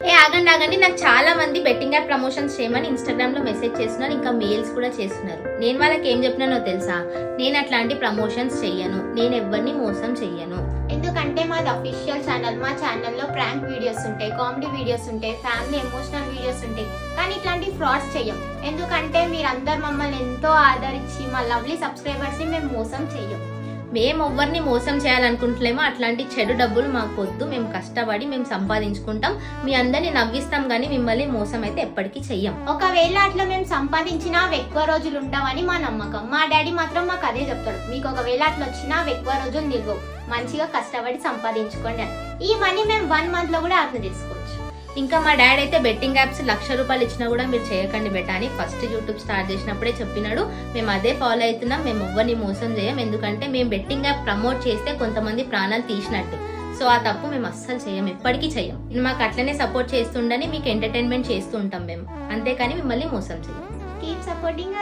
ఏ ఆగండి ఆగండి. నాకు చాలా మంది బెట్టింగ్ యాప్ ప్రమోషన్స్ చేయమని ఇన్స్టాగ్రామ్లో మెసేజ్ చేస్తున్నారు ఇంకా మెయిల్స్ కూడా చేస్తున్నారు. నేను వాళ్ళకి ఏం చెప్పినానో తెలుసా? నేను అట్లాంటి ప్రమోషన్స్ చెయ్యను. నేను ఎవరిని మోసం చెయ్యను. ఎందుకంటే మాది అఫీషియల్ ఛానల్ మా ఛానల్లో ప్రాంక్ వీడియోస్ ఉంటాయి కామెడీ వీడియోస్ ఉంటాయి ఫ్యామిలీ ఎమోషనల్ వీడియోస్ ఉంటాయి. కానీ ఇట్లాంటి ఫ్రాడ్స్ చెయ్యం. ఎందుకంటే మీరందరు మమ్మల్ని ఎంతో ఆదరించి మా లవ్లీ సబ్స్క్రైబర్స్ని మేము మోసం చెయ్యం. మేము ఎవరిని మోసం చేయాలనుకుంటలేమో అట్లాంటి చెడు డబ్బులు మాకు వద్దు మేము కష్టపడి మేము సంపాదించుకుంటాం. మీ అందరిని నవ్విస్తాం కానీ మిమ్మల్ని మోసం అయితే ఎప్పటికీ చెయ్యం. ఒకవేళ అట్లా మేము సంపాదించినా ఎక్కువ రోజులు ఉంటామని మా నమ్మకం. మా డాడీ మాత్రం మాకు అదే చెప్తాడు. మీకు ఒకవేళ అట్లా వచ్చినా ఎక్కువ రోజులు నిల్వవు. మంచిగా కష్టపడి సంపాదించుకోండి ఈ మనీ మేము వన్ మంత్లో కూడా అర్థం చేసుకోండి ఇంకా మా డాడీ అయితే బెట్టింగ్ యాప్స్ లక్ష రూపాయలు ఇచ్చినా కూడా మీరు చేయకండి బెట్ట అని ఫస్ట్ యూట్యూబ్ స్టార్ట్ చేసినప్పుడే చెప్పినాడు. మేము అదే ఫాలో అవుతున్నాం మేము ఎవ్వరిని మోసం చేయం ఎందుకంటే మేము బెట్టింగ్ యాప్ ప్రమోట్ చేస్తే కొంతమంది ప్రాణాలు తీసినట్టు. సో ఆ తప్పు మేము అస్సలు చేయం ఎప్పటికీ చేయం నేను మాకు అట్లనే సపోర్ట్ చేస్తుండని మీకు ఎంటర్టైన్మెంట్ చేస్తూ ఉంటాం మేము. అంతేకాని మిమ్మల్ని మోసం చేయం కీప్ సపోర్టింగ్.